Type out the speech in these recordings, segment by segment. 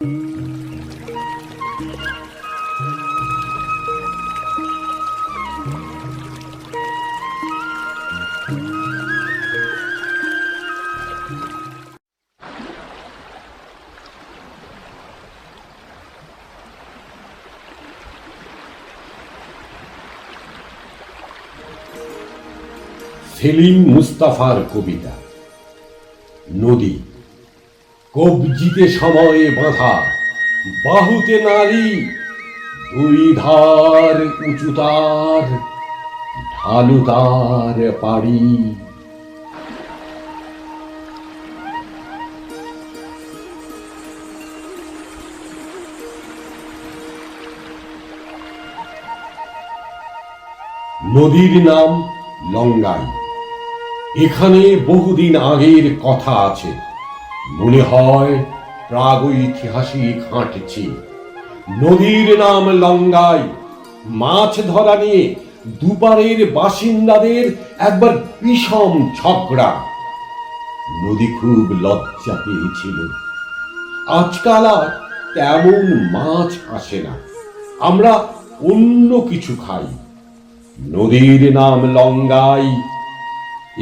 সেলিম মুস্তাফার কবিতা নদী। কবজিতে সময়ে বাঁধা। বাহুতে নারী, দুই ধার উঁচু তার, ঢালু তার পাড়ি। নদীর নাম লঙ্গাই। এখানে বহুদিন আগের কথা আছে। মনে হয় প্রাগৈতিহাসিক হাঁটছি। নদীর নাম লঙ্গাই। মাছ ধরা নিয়ে দুপারের বাসিন্দাদের একবার বিষম ঝগড়া। নদী খুব লজ্জা পেয়েছিল। আজকাল আর তেমন মাছ আসে না। আমরা অন্য কিছু খাই। নদীর নাম লঙ্গাই।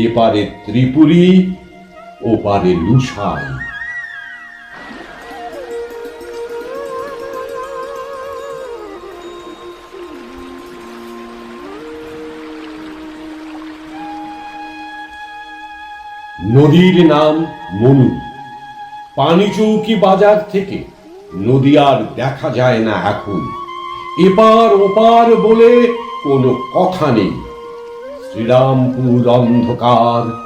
এপারে ত্রিপুরী ওপারে লুসাই নদীর নাম মনু। পানিচৌকি বাজার থেকে নদী আর দেখা যায় না এখন। এপার ওপার বলে কোনো কথা নেই। শ্রীরামপুর অন্ধকার।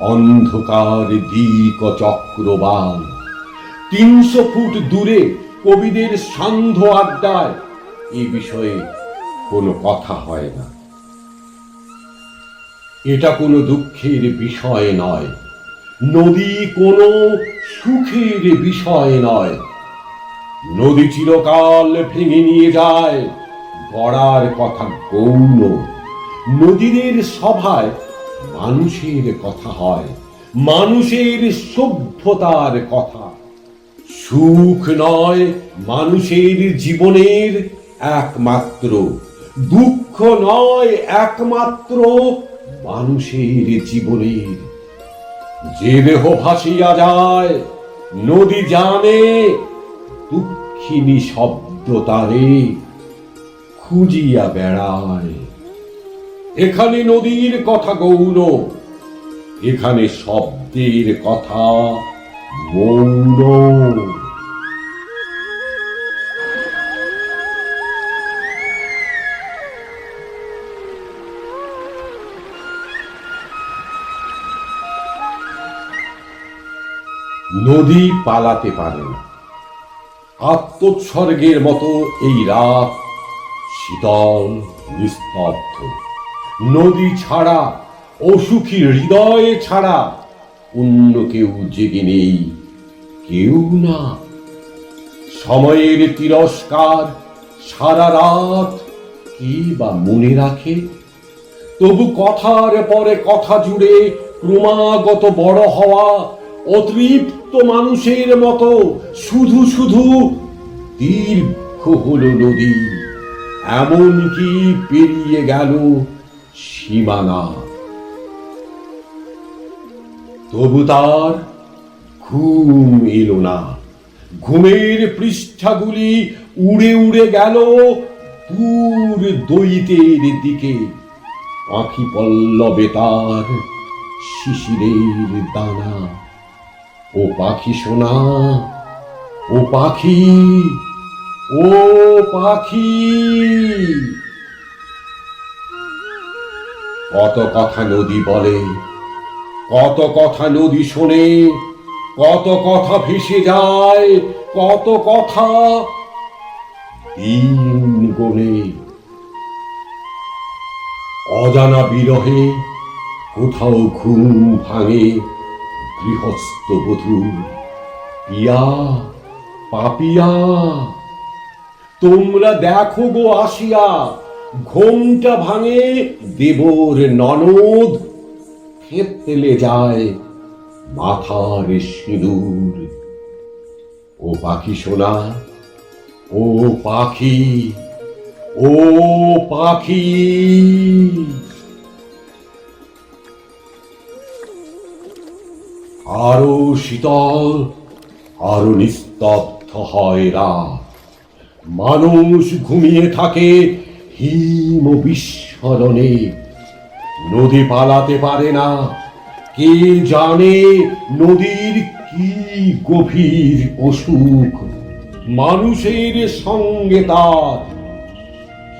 অন্ধকার দিক চক্রবাল। তিনশো ফুট দূরে কবিদের সান্ধ্য আড্ডায় এ বিষয়ে কোনো কথা হয় না। এটা কোনো দুঃখের বিষয় নয়। নদী কোনো সুখের বিষয় নয়। নদী চিরকাল ভেঙে নিয়ে যায়, গড়ার কথা গৌণ। নদীদের সভায় মানুষের কথা হয়, মানুষের সভ্যতার কথা। সুখ নয় মানুষের জীবনের একমাত্র, দুঃখ নয় একমাত্র মানুষের জীবনের। যে দেহ ভাসিয়া যায়, নদী জানে দুঃখিনী শব্দ তারে খুঁজিয়া বেড়ায়। এখানে নদীর কথা গৌণ। এখানে শব্দের কথা মৌন। নদী পালাতে পারে না। আত্মোৎসর্গের মতো এই রাত শীতল, নিস্তব্ধ। নদী ছাড়া অসুখী হৃদয়ে ছাড়া অন্য কেউ জেগে নেই, কেউ না। সময়ের তিরস্কার সারা রাত কে বা মনে রাখে? তবু কথার পরে কথা জুড়ে ক্রমাগত বড় হওয়া অতৃপ্ত মানুষের মতো শুধু শুধু দীর্ঘ হলো নদী, এমনকি পেরিয়ে গেল সীমানা তবু তার ঘুম এলো না। ঘুমের পৃষ্ঠাগুলি উড়ে উড়ে গেল দূর দৈতের দিকে। পাখি পল্লবে তার শিশিরের দানা। ও পাখি সোনা, ও পাখি ও পাখি। কত কথা নদী বলে, কত কথা নদী শোনে, কত কথা ভেসে যায়, কত কথা অজানা বিরহে কোথাও ঘুম ভাঙে গৃহস্থ বধূর। পিয়া, পাপিয়া, তোমরা দেখো গো আসিয়া ঘোমটা ভাঙে দেবর ননদ। ফেলে যায় মাথার সিঁদুর। ও পাখি সোনা, ও পাখি ও পাখি। আরও শীতল, আরও নিস্তব্ধ হয় রাত। মানুষ ঘুমিয়ে থাকে হিম বিস্ফোরণে নদী পালাতে পারে না। কে জানে নদীর কি গভীর অসুখ? মানুষের সঙ্গে তার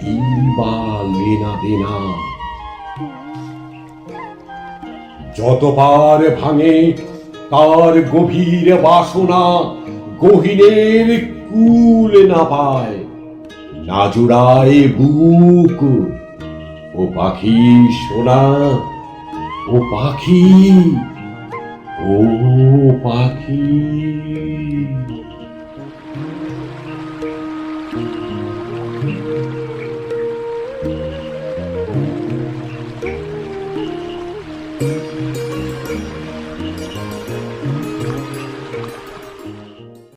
কি বা দেনা? যতবার ভাঙে তার গভীর বাসনা গহিনের কুল না পায়। না জোড়ায় বুক ও পাখি সোনা ও পাখি ও পাখি।